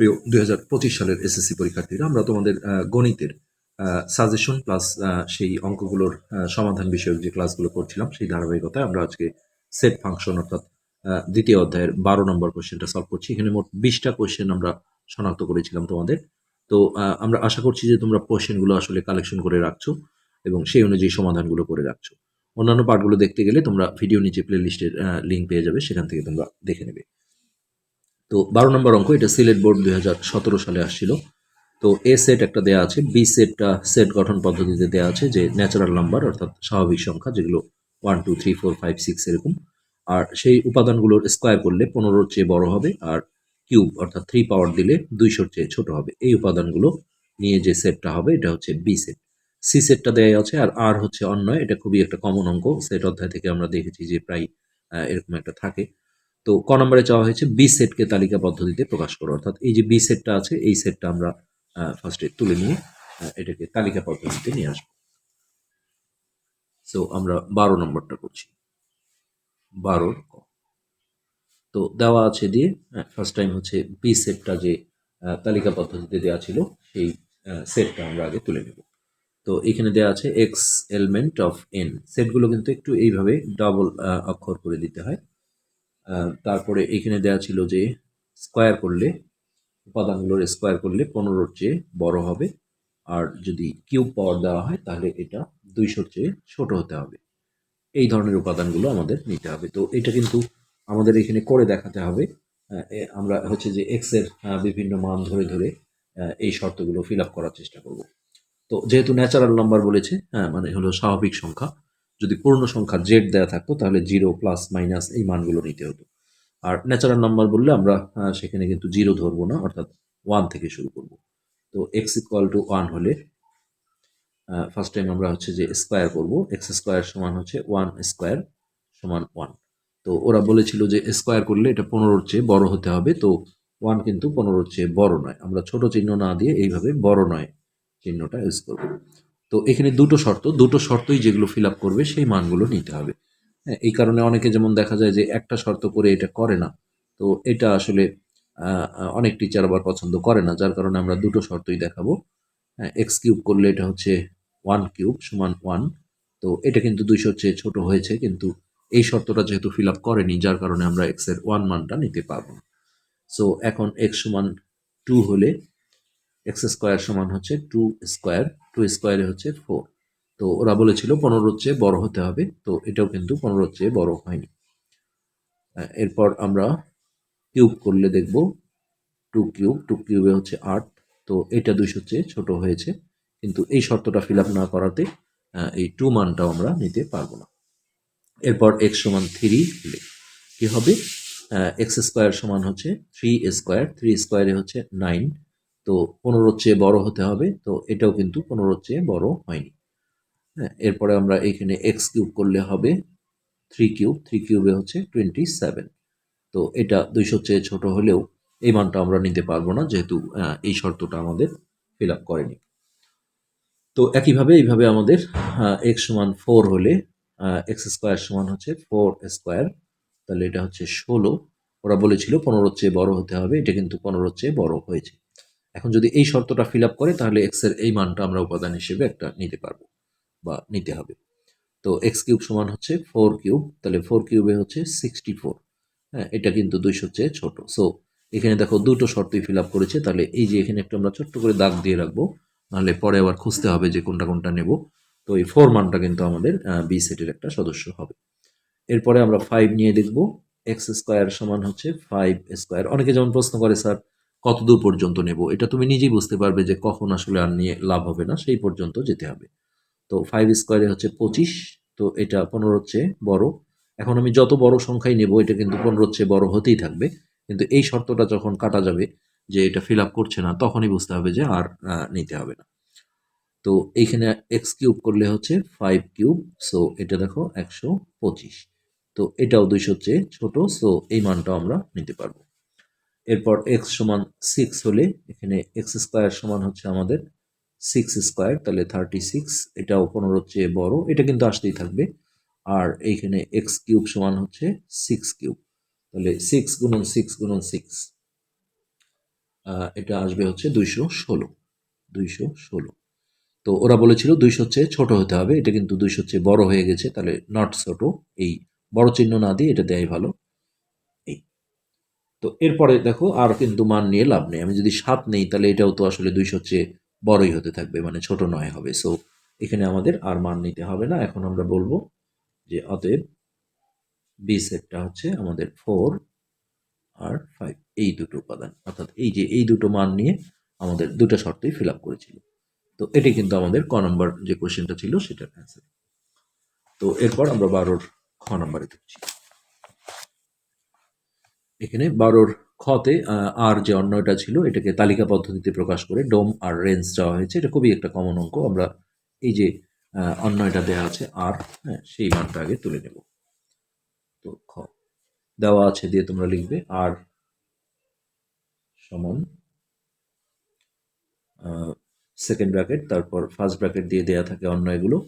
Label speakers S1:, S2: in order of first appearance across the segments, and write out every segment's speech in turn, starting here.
S1: প্রিয় দুই হাজার পঁচিশ সালের এসএসসি পরীক্ষার্থীরা, আমরা তোমাদের গণিতের সাজেশন প্লাস সেই অঙ্কগুলোর সমাধান বিষয়ক যে ক্লাসগুলো করছিলাম, সেই ধারাবাহিকতায় আমরা আজকে সেট ফাংশন অর্থাৎ দ্বিতীয় অধ্যায়ের বারো নম্বর কোশ্চেনটা সলভ করছি। এখানে মোট বিশটা কোয়েশ্চেন আমরা শনাক্ত করেছিলাম তোমাদের। তো আমরা আশা করছি যে তোমরা কোশ্চেনগুলো আসলে কালেকশন করে রাখছো এবং সেই অনুযায়ী সমাধানগুলো করে রাখছো। অন্যান্য পার্টগুলো দেখতে গেলে তোমরা ভিডিও নিচে প্লে লিস্টের লিঙ্ক পেয়ে যাবে, সেখান থেকে তোমরা দেখে নেবে। তো বারো নম্বর অঙ্ক, এটা সিলেট বোর্ড দুই হাজার সতেরো সালে আসছিল। তো এ সেট একটা দেওয়া আছে, বি সেটটা সেট গঠন পদ্ধতিতে দেওয়া আছে, যে ন্যাচারাল নাম্বার অর্থাৎ স্বাভাবিক সংখ্যা, যেগুলো one two three four five six এরকম। আর সেই উপাদানগুলোর স্কোয়ার করলে পনেরোর চেয়ে বড় হবে, আর কিউব অর্থাৎ থ্রি পাওয়ার দিলে দুইশোর চেয়ে ছোট হবে। এই উপাদানগুলো নিয়ে যে সেটটা হবে, এটা হচ্ছে বি সেট। সি সেটটা দেওয়া আছে, আর আর হচ্ছে অন্যয় এটা খুবই একটা কমন অঙ্ক। সেট অধ্যায় থেকে আমরা দেখেছি যে প্রায় এরকম একটা থাকে। তো ক নম্বরে চাওয়া হয়েছে বি সেটকে তালিকা পদ্ধতিতে প্রকাশ করো। অর্থাৎ এই যে বি সেটটা আছে, এই সেটটা আমরা ফার্স্টে তুলে নিয়ে এটাকে তালিকা পদ্ধতিতে নিয়ে আসব। সো আমরা বারো নম্বরটা করছি। বারোর ক। তো দেওয়া আছে দিয়ে ফার্স্ট টাইম হচ্ছে বি সেটটা যে তালিকা পদ্ধতিতে দেওয়া ছিল, সেই সেটটা আমরা আগে তুলে নেব। তো এখানে দেওয়া আছে এক্স এলিমেন্ট অফ এন সেটগুলো কিন্তু একটু এইভাবে ডাবল অক্ষর করে দিতে হয়। তারপরে এখানে দেওয়া ছিল যে স্কোয়ার করলে, উপাদানগুলোর স্কোয়ার করলে পনেরোর চেয়ে বড় হবে। আর যদি কিউব পাওয়ার দেওয়া হয়, তাহলে এটা দুইশোর চেয়ে ছোট হতে হবে। এই ধরনের উপাদানগুলো আমাদের নিতে হবে। তো এটা কিন্তু আমাদের এখানে করে দেখাতে হবে। আমরা হচ্ছে যে এক্সের বিভিন্ন মান ধরে ধরে এই শর্তগুলো ফিল আপ করার চেষ্টা করব। তো যেহেতু ন্যাচারাল নাম্বার বলেছে হ্যাঁ মানে হলো স্বাভাবিক সংখ্যা যদি পূর্ণ সংখ্যা জেড দেওয়া থাকতো, তাহলে জিরো প্লাস মাইনাস এই মানগুলো নিতে হতো। আর ন্যাচারাল নাম্বার বললে আমরা সেখানে কিন্তু জিরো ধরবো না, অর্থাৎ ওয়ান থেকে শুরু করব। তো এক্স ইকুয়াল টু ওয়ান হলে ফার্স্ট টাইম আমরা হচ্ছে যে স্কোয়ার করব এক্স স্কোয়ার সমান হচ্ছে ওয়ান স্কোয়ার সমান ওয়ান তো ওরা বলেছিল যে স্কোয়ার করলে এটা পনেরোর চেয়ে বড় হতে হবে, তো ওয়ান কিন্তু পনেরোর চেয়ে বড় নয়। আমরা ছোট চিহ্ন না দিয়ে এইভাবে বড় নয় চিহ্নটা ইউজ করব। তো এখানে দুটো শর্ত, দুটো শর্তই যেগুলো ফিল আপ করবে সেই মানগুলো নিতে হবে। হ্যাঁ এই কারণে অনেকে যেমন দেখা যায় যে একটা শর্ত করে এটা করে না, তো এটা আসলে অনেক টিচার আবার পছন্দ করে না, যার কারণে আমরা দুটো শর্তই দেখাবো। হ্যাঁ এক্স কিউব করলে এটা হচ্ছে ওয়ান কিউব সমান ওয়ান তো এটা কিন্তু দুইশোর চেয়ে ছোট হয়েছে, কিন্তু এই শর্তটা যেহেতু ফিল আপ করেনি, যার কারণে আমরা এক্সের ওয়ান মানটা নিতে পারব না। সো এখন এক্স সমান টু হলে এক্স স্কোয়ার সমান হচ্ছে টু স্কোয়ার টু স্কোয়ারে হচ্ছে ফোর তো ওরা বলেছিল পনেরোর চেয়ে বড় হতে হবে, তো এটাও কিন্তু পনেরোর চেয়ে বড় হয়নি। এরপর আমরা কিউব করলে দেখব টু কিউব টু কিউবে হচ্ছে আট, তো এটা দুইশোর চেয়ে ছোট হয়েছে, কিন্তু এই শর্তটা ফিল না করাতে এই টু মানটাও আমরা নিতে পারব না। এরপর এক্স সমান থ্রি কি হবে? এক্স স্কোয়ার সমান হচ্ছে থ্রি স্কোয়ার থ্রি স্কোয়ারে হচ্ছে নাইন তো পনেরোর চেয়ে বড় হতে হবে, তো এটাও কিন্তু পনেরোর চেয়ে বড় হয়নি। হ্যাঁ এরপরে আমরা এখানে এক্স কিউব করলে হবে থ্রি কিউব থ্রি কিউবে হচ্ছে টোয়েন্টি সেভেন তো এটা দুইশোর চেয়ে ছোট হলেও এই মানটা আমরা নিতে পারব না, যেহেতু এই শর্তটা আমাদের ফিল আপ করেনি। তো একইভাবে এইভাবে আমাদের এক্স সমান ফোর হলে এক্স স্কোয়ার সমান হচ্ছে ফোর স্কোয়ার তাহলে এটা হচ্ছে ষোলো। ওরা বলেছিল পনেরোর চেয়ে বড় হতে হবে, এটা কিন্তু পনেরোর চেয়ে বড় হয়েছে। এখন যদি এই শর্তটা ফিল আপ করে, তাহলে এক্সের এই মানটা আমরা উপাদান হিসেবে একটা নিতে পারব বা নিতে হবে। তো এক্স কিউব সমান হচ্ছে ফোর কিউব, তাহলে ফোর কিউবে হচ্ছে সিক্সটি ফোর হ্যাঁ এটা কিন্তু দুইশোর চেয়ে ছোট। সো এখানে দেখো দুটো শর্তই ফিল আপ করেছে, তাহলে এই যে এখানে একটু আমরা ছোট্ট করে দাগ দিয়ে রাখব, নাহলে পরে আবার খুঁজতে হবে যে কোনটা কোনটা নেব। তো এই ফোর মানটা কিন্তু আমাদের বি সেটের একটা সদস্য হবে। এরপরে আমরা ফাইভ নিয়ে দেখব এক্স স্কোয়ার সমান হচ্ছে ফাইভ স্কোয়ার অনেকে যেমন প্রশ্ন করে, স্যার কত দূর পর্যন্ত নেব, এটা তুমি নিজেই বুঝতে পারবে যে কখন আসলে আর নিয়ে লাভ হবে না, সেই পর্যন্ত যেতে হবে। তো ফাইভ স্কোয়ারে হচ্ছে পঁচিশ, তো এটা পনেরোর চেয়ে বড়। এখন আমি যত বড় সংখ্যাই নেব, এটা কিন্তু পনেরোর চেয়ে বড় হতেই থাকবে। কিন্তু এই শর্তটা যখন কাটা যাবে যে এটা ফিল আপ করছে না, তখনই বুঝতে হবে যে আর নিতে হবে না। তো এইখানে এক্স কিউব করলে হচ্ছে ফাইভ কিউব সো এটা দেখো একশো পঁচিশ। তো এটাও দুইশো চেয়ে ছোট সো এই মানটাও আমরা নিতে পারব। এরপর এক্স সমান সিক্স হলে এখানে এক্স স্কোয়ার সমান হচ্ছে আমাদের সিক্স স্কোয়ার তাহলে থার্টি সিক্স এটাও পনেরোর চেয়ে বড়, এটা কিন্তু আসতেই থাকবে। আর এইখানে এক্স কিউব সমান হচ্ছে সিক্স কিউব তাহলে সিক্স গুণন সিক্স গুণন সিক্স এটা আসবে হচ্ছে দুইশো ষোলো দুইশো ষোলো। তো ওরা বলেছিল দুইশো চেয়ে ছোট হতে হবে, এটা কিন্তু দুইশো চেয়ে বড় হয়ে গেছে, তাহলে নট ছোট, এই বড় চিহ্ন না দিয়ে এটা দেয় ভালো। তো এরপরে দেখো আর কিন্তু মান নিয়ে লাভ নেই। আমি যদি সাত নেই, তাহলে এটাও তো আসলে দুইশো চেয়ে বড়ই হতে থাকবে মানে ছোট নয় হবে। সো এখানে আমাদের আর মান নিতে হবে না। এখন আমরা বলব যে অতএব বি সেটটা হচ্ছে আমাদের ফোর আর ফাইভ এই দুটো উপাদান, অর্থাৎ এই যে এই দুটো মান নিয়ে আমাদের দুটো শর্তই ফিল আপ করেছিল। তো এটি কিন্তু আমাদের ক নম্বর যে কোশ্চেনটা ছিল, সেটার অ্যান্সার তো এরপর আমরা বারোর খ নম্বরে দেখছি এখানে বারোর খতে আর যে অন্যটা ছিল, এটাকে তালিকা পদ্ধতিতে প্রকাশ করে ডোম আর রেঞ্জ দেওয়া হয়েছে। এটা খুবই একটা কমন অঙ্ক। আমরা এই যে অন্যটা দেওয়া আছে, আর হ্যাঁ সেই মানটা আগে তুলে নেব। তো খ। দেওয়া আছে দিয়ে তোমরা লিখবে, আর সমান সেকেন্ড ব্র্যাকেট তারপর ফার্স্ট ব্র্যাকেট দিয়ে দেয়া থাকে অন্য এগুলো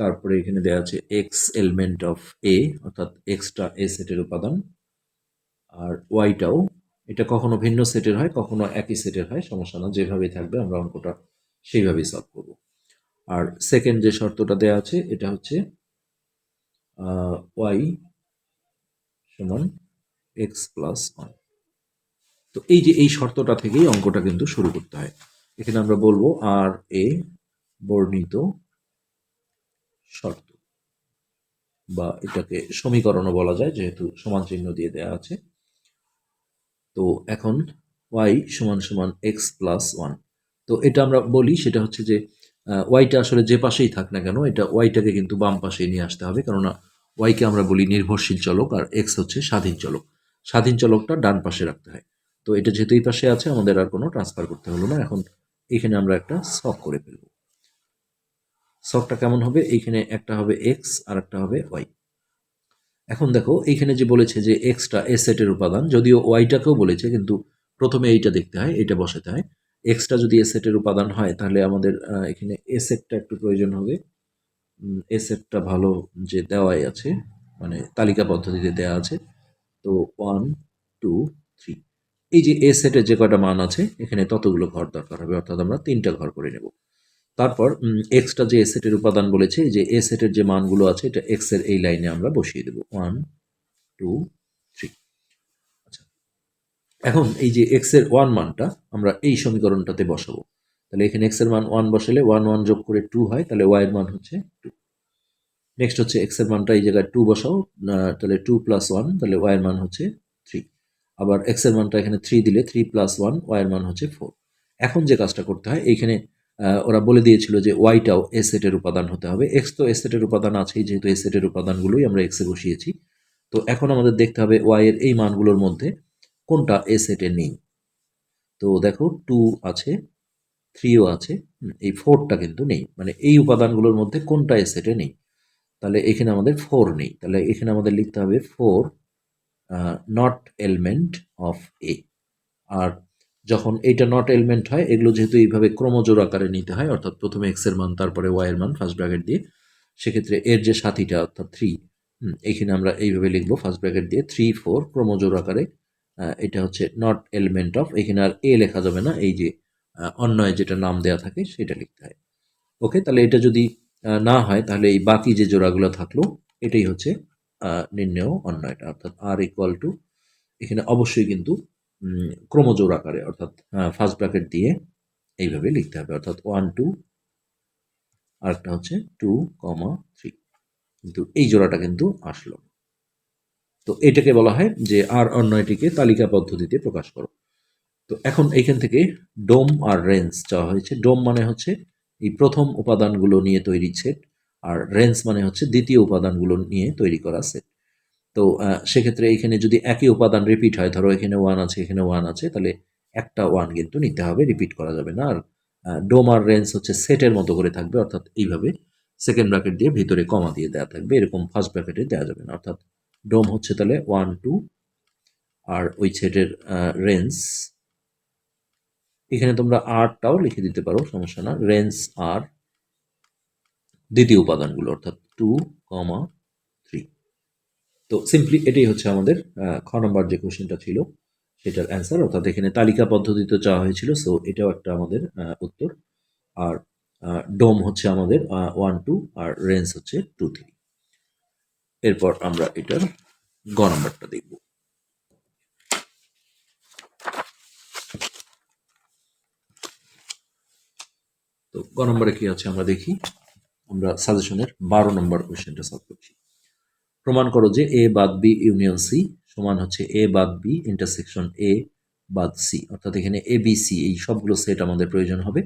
S1: তারপরে এখানে দেওয়া আছে এক্স এলিমেন্ট অফ এ অর্থাৎ এক্সট্রা এ সেটের উপাদান। আর ওয়াইটাও এটা কখনো ভিন্ন সেটের হয়, কখনো একই সেটের হয়, সমস্যা না, যেভাবেই থাকবে আমরা অঙ্কটা সেইভাবেই সলভ করব। আর সেকেন্ড যে শর্তটা দেওয়া আছে, এটা হচ্ছে ওয়াই সমান এক্স প্লাস ওয়ান তো এই যে এই শর্তটা থেকেই অঙ্কটা কিন্তু শুরু করতে হয়। এখানে আমরা বলব আর এ বর্ণিত শর্ত, বা এটাকে সমীকরণও বলা যায়, যেহেতু সমান চিহ্ন দিয়ে দেওয়া আছে। তো এখন ওয়াই সমান সমান এক্স প্লাস ওয়ান তো এটা আমরা বলি, সেটা হচ্ছে যে ওয়াইটা আসলে যে পাশেই থাক না কেন, এটা ওয়াইটাকে কিন্তু বাম পাশে নিয়ে আসতে হবে। কেননা ওয়াইকে আমরা বলি নির্ভরশীল চলক, আর এক্স হচ্ছে স্বাধীন চলক। স্বাধীন চলকটা ডান পাশে রাখতে হয়। তো এটা যেহেতু এই পাশে আছে, আমাদের আর কোনো ট্রান্সফার করতে হলো না। এখন এখানে আমরা একটা সক করে ফেলব। সকটা কেমন হবে? এইখানে একটা হবে এক্স আর একটা হবে ওয়াই এখন দেখো, এইখানে যে বলেছে যে এক্সটা এ সেটের উপাদান, যদিও ওয়াইটাকেও বলেছে, কিন্তু প্রথমে এইটা দেখতে হয় এইটা বসাতে হয়। এক্সটা যদি এ সেটের উপাদান হয়, তাহলে আমাদের এখানে এ সেটটা একটু প্রয়োজন হবে। এ সেটটা ভালো যে দেওয়াই আছে মানে তালিকা পদ্ধতিতে দেওয়া আছে। তো ওয়ান টু থ্রি এই যে এ সেটের যে কটা মান আছে, এখানে ততগুলো ঘর দরকার হবে, অর্থাৎ আমরা তিনটা ঘর করে নেব। তারপর এক্সটা যে এ সেটের উপাদান বলেছে, যে এ সেটের যে মানগুলো আছে, এটা এক্সের এই লাইনে আমরা বসিয়ে দেবো। ওয়ান টু থ্রি আচ্ছা এখন এই যে এক্সের ওয়ান মানটা আমরা এই সমীকরণটাতে বসাবো। তাহলে এখানে এক্সের মান ওয়ান বসালে ওয়ান ওয়ান যোগ করে টু হয়, তাহলে ওয়াই এর মান হচ্ছে টু নেক্সট হচ্ছে এক্সের মানটা এই জায়গায় টু বসাও তাহলে টু প্লাস ওয়ান তাহলে ওয়াই এর মান হচ্ছে থ্রি আবার এক্সের মানটা এখানে থ্রি দিলে থ্রি প্লাস ওয়ান ওয়াই এর মান হচ্ছে ফোর এখন যে কাজটা করতে হয়, এইখানে ওরা বলে দিয়েছিল যে ওয়াইটাও এ সেটের উপাদান হতে হবে। এক্স তো এ সেটের উপাদান আছেই, যেহেতু এ সেটের উপাদানগুলোই আমরা এক্সে বসিয়েছি। তো এখন আমাদের দেখতে হবে ওয়াই এর এই মানগুলোর মধ্যে কোনটা এ সেটে নেই। তো দেখো টু আছে থ্রিও আছে এই ফোরটা কিন্তু নেই। মানে এই উপাদানগুলোর মধ্যে কোনটা এ সেটে নেই? তাহলে এখানে আমাদের ফোর নেই। তাহলে এখানে আমাদের লিখতে হবে four not element of A আর যখন এইটা নট এলিমেন্ট হয়, এগুলো যেহেতু এইভাবে ক্রমজোর আকারে নিতে হয়, অর্থাৎ প্রথমে এক্সের মান, তারপরে ওয়াই এর মান ফার্স্ট ব্র্যাকেট দিয়ে, সেক্ষেত্রে এর যে সাথীটা অর্থাৎ থ্রি এখানে আমরা এইভাবে লিখব ফার্স্ট ব্র্যাকেট দিয়ে থ্রি ফোর ক্রমজোর আকারে এটা হচ্ছে নট এলিমেন্ট অফ এখানে আর এ লেখা যাবে না, এই যে অন্যয় যেটা নাম দেওয়া থাকে, সেটা লিখতে হয়। ওকে তাহলে এটা যদি না হয়, তাহলে এই বাকি যে জোড়াগুলো থাকল, এটাই হচ্ছে নির্ণেয় অন্যয়টা অর্থাৎ আর ইকুয়াল টু এখানে অবশ্যই কিন্তু উম, ক্রমজোড় আকারে অর্থাৎ ফার্স্ট ব্র্যাকেট দিয়ে এইভাবে লিখতে হবে। অর্থাৎ ওয়ান টু আরেকটা হচ্ছে টু কমা থ্রি কিন্তু এই জোড়াটা কিন্তু আসলো। তো এটাকে বলা হয় যে আর অন্যটিকে তালিকা পদ্ধতিতে প্রকাশ করো। তো এখন এইখান থেকে ডোম আর রেঞ্জ চাওয়া হয়েছে। ডোম মানে হচ্ছে এই প্রথম উপাদানগুলো নিয়ে তৈরি সেট আর রেঞ্জ মানে হচ্ছে দ্বিতীয় উপাদানগুলো নিয়ে তৈরি করা সেট তো সেক্ষেত্রে এখানে যদি একই উপাদান রিপিট হয়, ধরো এখানে ওয়ান আছে, এখানে ওয়ান আছে, তাহলে একটা ওয়ান কিন্তু নিতে হবে রিপিট করা যাবে না। আর ডোম আর রেঞ্জ হচ্ছে সেটের মতো করে থাকবে, অর্থাৎ এইভাবে সেকেন্ড ব্র্যাকেট দিয়ে ভিতরে কমা দিয়ে দেওয়া থাকবে, এরকম ফার্স্ট ব্র্যাকেটে দেওয়া যাবে না। অর্থাৎ ডোম হচ্ছে তাহলে ওয়ান টু আর ওই সেটের রেঞ্জ, এখানে তোমরা আরটাও লিখে দিতে পারো, সমস্যা না। রেঞ্জ আর দ্বিতীয় উপাদানগুলো, অর্থাৎ টু কমা তো সিম্পলি এটাই হচ্ছে আমাদের খ নম্বর যে কোশ্চেনটা ছিল, সেটার অ্যান্সার অর্থাৎ এখানে তালিকা পদ্ধতিতে চাওয়া হয়েছিল সো এটাও একটা আমাদের উত্তর। আর ডোম হচ্ছে আমাদের ওয়ান টু আর রেঞ্জ হচ্ছে টু থ্রি এরপর আমরা এটার গ নম্বরটা দেখব। তো গ নম্বরে কি আছে আমরা দেখি? আমরা সাজেশনের বারো নম্বর কোয়েশ্চেনটা সলভ করছি। প্রমাণ করো যে এ বাদ বি ইউনিয়ন সি সমান হচ্ছে এ বাদ বি ইন্টারসেকশন এ বাদ সি অর্থাৎ এখানে এ বি সি এই সবগুলো সেট আমাদের প্রয়োজন হবে।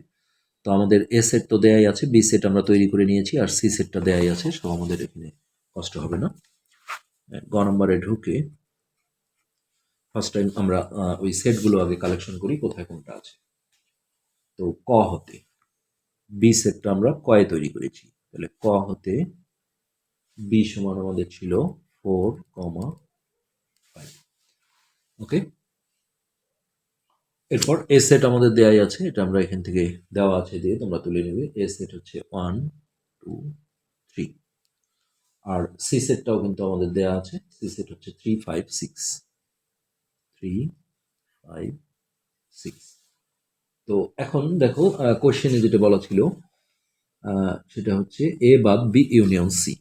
S1: তো আমাদের এ সেট তো দেয়াই আছে বি সেট আমরা তৈরি করে নিয়েছি, আর সি সেটটা দেয়াই আছে সো আমাদের এখানে কষ্ট হবে না। গ নম্বরে ঢুকে ফার্স্ট টাইম আমরা ওই সেটগুলো আগে কালেকশন করি, কোথায় কোনটা আছে। তো ক হতে বি সেটটা আমরা কয়ে তৈরি করেছি। তাহলে ক হতে বি সমান আমাদের ছিল ফোর কমা ওকে এরপর এ সেট আমাদের দেয়াই আছে, এটা আমরা এখান থেকে দেওয়া আছে দিয়ে তোমরা তুলে নেবে। এ সেট হচ্ছে ওয়ান টু থ্রি আর সি সেটটাও কিন্তু আমাদের দেয়া আছে। সি সেট হচ্ছে three five six three five six তো এখন দেখো কোশ্চেনে যেটা বলা ছিল সেটা হচ্ছে এ বাদ বি ইউনিয়ন সি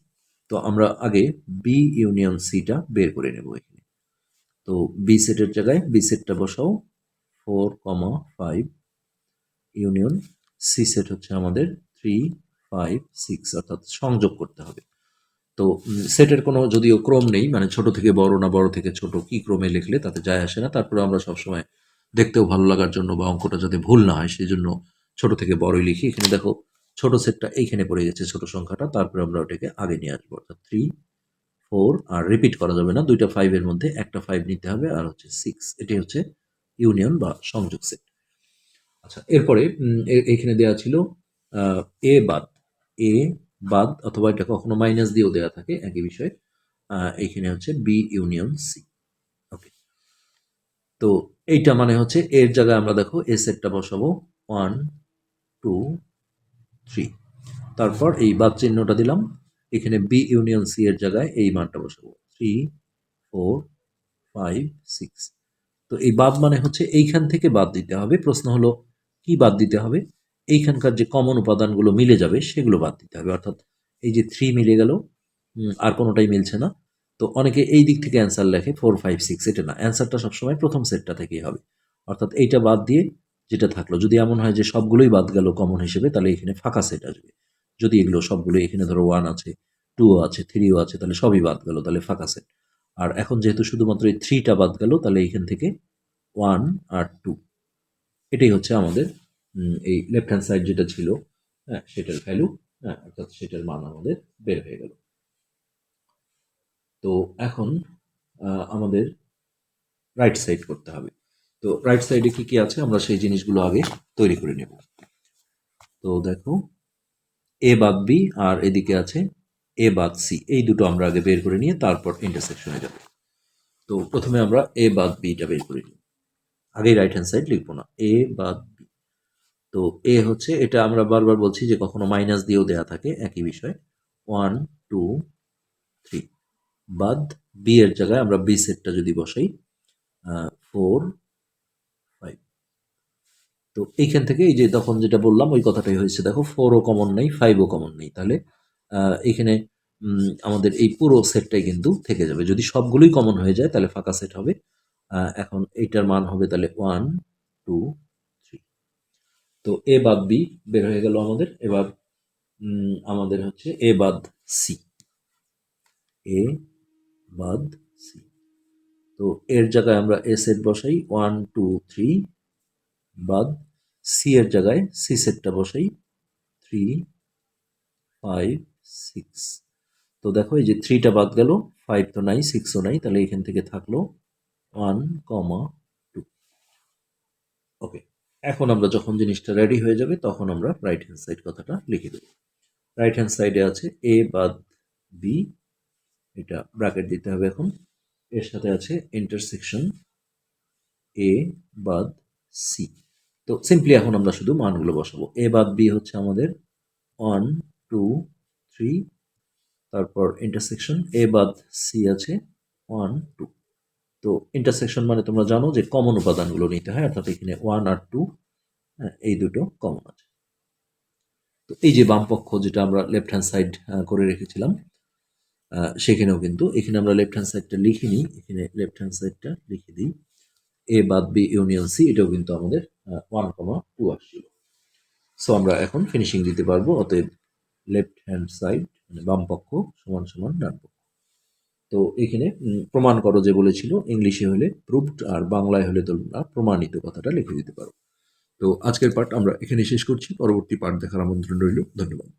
S1: তো আমরা আগে বি ইউনিয়ন সিটা বের করে নেব এখানে। তো বি সেটের জায়গায় বি সেটটা বসাও four comma five union C set হচ্ছে আমাদের থ্রি ফাইভ সিক্স অর্থাৎ সংযোগ করতে হবে। তো সেটের কোনো যদিও ক্রম নেই মানে ছোট থেকে বড় না বড় থেকে ছোট, কি ক্রমে লিখলে তাতে যায় আসে না। তারপরে আমরা সবসময় দেখতেও ভালো লাগার জন্য বা অঙ্কটা যাতে ভুল না হয়, সেই জন্য ছোট থেকে বড়ই লিখি। এখানে দেখো ছোট সেটটা এইখানে পড়ে গেছে ছোট সংখ্যাটা তারপরে আমরা ওটাকে আগে নিয়ে আসব। অর্থাৎ থ্রি ফোর আর রিপিট করা যাবে না দুইটা ফাইভের মধ্যে একটা ফাইভ নিতে হবে আর হচ্ছে সিক্স এটি হচ্ছে ইউনিয়ন বা সংযোগ সেট আচ্ছা এরপরে উম, এ- এখানে দেওয়া ছিল এ বাদ এ বাদ অথবা এটা কখনো মাইনাস দিয়েও দেওয়া থাকে একই বিষয় এইখানে হচ্ছে বি ইউনিয়ন সি ওকে তো এইটা মানে হচ্ছে এর জায়গায় আমরা দেখো এ সেটটা বসাবো ওয়ান টু থ্রি তারপর এই বাদ চিহ্নটা দিলাম। এখানে বি ইউনিয়ন সি এর জায়গায় এই মানটা বসাবো। থ্রি ফোর ফাইভ সিক্স তো এই বাদ মানে হচ্ছে এইখান থেকে বাদ দিতে হবে। প্রশ্ন হলো, কি বাদ দিতে হবে? এইখানকার যে কমন উপাদানগুলো মিলে যাবে, সেগুলো বাদ দিতে হবে। অর্থাৎ এই যে থ্রি মিলে গেল আর কোনোটাই মিলছে না। তো অনেকে এই দিক থেকে অ্যান্সার লেখে ফোর ফাইভ সিক্স এটা না। অ্যান্সারটা সবসময় প্রথম সেটটা থেকেই হবে। অর্থাৎ এইটা বাদ দিয়ে যেটা থাকল। যদি এমন হয় যে সবগুলোই বাদ গেল কমন হিসেবে, তাহলে এখানে ফাঁকা সেট আসবে। যদি এগুলো সবগুলো এখানে ধরো ওয়ান আছে টুও আছে থ্রিও আছে, তাহলে সবই বাদ গেল, তাহলে ফাঁকা সেট আর এখন যেহেতু শুধুমাত্র এই থ্রিটা বাদ গেল, তাহলে এইখান থেকে ওয়ান আর টু এটাই হচ্ছে আমাদের এই লেফট হ্যান্ড সাইড যেটা ছিল হ্যাঁ সেটার ভ্যালু হ্যাঁ অর্থাৎ সেটার মান আমাদের বের হয়ে গেল। তো এখন আমাদের রাইট সাইড করতে হবে। তো রাইট সাইডে কি কি আছে? আমরা সেই জিনিসগুলো আগে তৈরি করে নেব। তো দেখো এ বাদ বি আর এদিকে আছে এ বাদ সি এই দুটো আমরা আগে বের করে নিয়ে তারপর ইন্টারসেকশনে যাব। তো প্রথমে আমরা এ বাদ বিটা বের করে নিই। আগেই রাইট হ্যান্ড সাইড লিখব না। এ বাদ বি তো এ হচ্ছে, এটা আমরা বারবার বলছি যে কখনো মাইনাস দিয়েও দেয়া থাকে, একই বিষয়। ওয়ান টু থ্রি বাদ বি এর জায়গায় আমরা বি সেটটা যদি বসাই ফোর তো এইখান থেকে এই যে তখন যেটা বললাম, ওই কথাটাই হয়েছে। দেখো ফোরও কমন নেই ফাইভও কমন নেই। তাহলে এখানে আমাদের এই পুরো সেটটাই কিন্তু থেকে যাবে। যদি সবগুলোই কমন হয়ে যায়, তাহলে ফাঁকা সেট হবে। এখন এইটার মান হবে তাহলে ওয়ান টু থ্রি তো এ বাদ বি বের হয়ে গেল আমাদের। এবার আমাদের হচ্ছে এ বাদ সি এ বাদ সি তো এর জায়গায় আমরা এ সেট বসাই। ওয়ান টু থ্রি বাদ। সি এর জায়গায় সি সেটটা বসাই। থ্রি ফাইভ সিক্স তো দেখো এই যে থ্রিটা বাদ গেল। ফাইভ তো নাই সিক্সও নাই, তাহলে এখান থেকে থাকল ওয়ান কমা টু ওকে এখন আমরা যখন জিনিসটা রেডি হয়ে যাবে, তখন আমরা রাইট হ্যান্ড সাইড কথাটা লিখে দেবো। রাইট হ্যান্ড সাইডে আছে এ বাদ বি এটা ব্র্যাকেট দিতে হবে এখন। এর সাথে আছে ইন্টারসেকশন এ বাদ সি তো সিম্পলি এখন আমরা শুধু মানগুলো বসাবো। এ বাদ বি হচ্ছে আমাদের ওয়ান টু থ্রি তারপর ইন্টারসেকশন এ বাদ সি আছে ওয়ান টু তো ইন্টারসেকশন মানে তোমরা জানো যে কমন উপাদানগুলো নিতে হয়, অর্থাৎ এখানে ওয়ান আর টু হ্যাঁ এই দুটো কমন আছে। তো এই যে বাম পক্ষ যেটা আমরা লেফট হ্যান্ড সাইড করে রেখেছিলাম সেখানেও কিন্তু এখানে আমরা লেফট হ্যান্ড সাইডটা লিখে নিই এখানে লেফট হ্যান্ড সাইডটা লিখে দিই। এ বাদ বি ইউনিয়ন সি এটাও কিন্তু আমাদের ওয়ান কমা টু আসছিল। সো আমরা এখন ফিনিশিং দিতে পারব, অতএব লেফট হ্যান্ড সাইড মানে বাম পক্ষ সমান সমান ডান পক্ষ। তো এখানে প্রমাণ করো যে বলেছিল, ইংলিশে হলে প্রুভড আর বাংলায় হলে তোমরা প্রমাণিত কথাটা লিখে দিতে পারো। তো আজকের পার্ট আমরা এখানে শেষ করছি, পরবর্তী পার্ট দেখার আমন্ত্রণ রইল। ধন্যবাদ।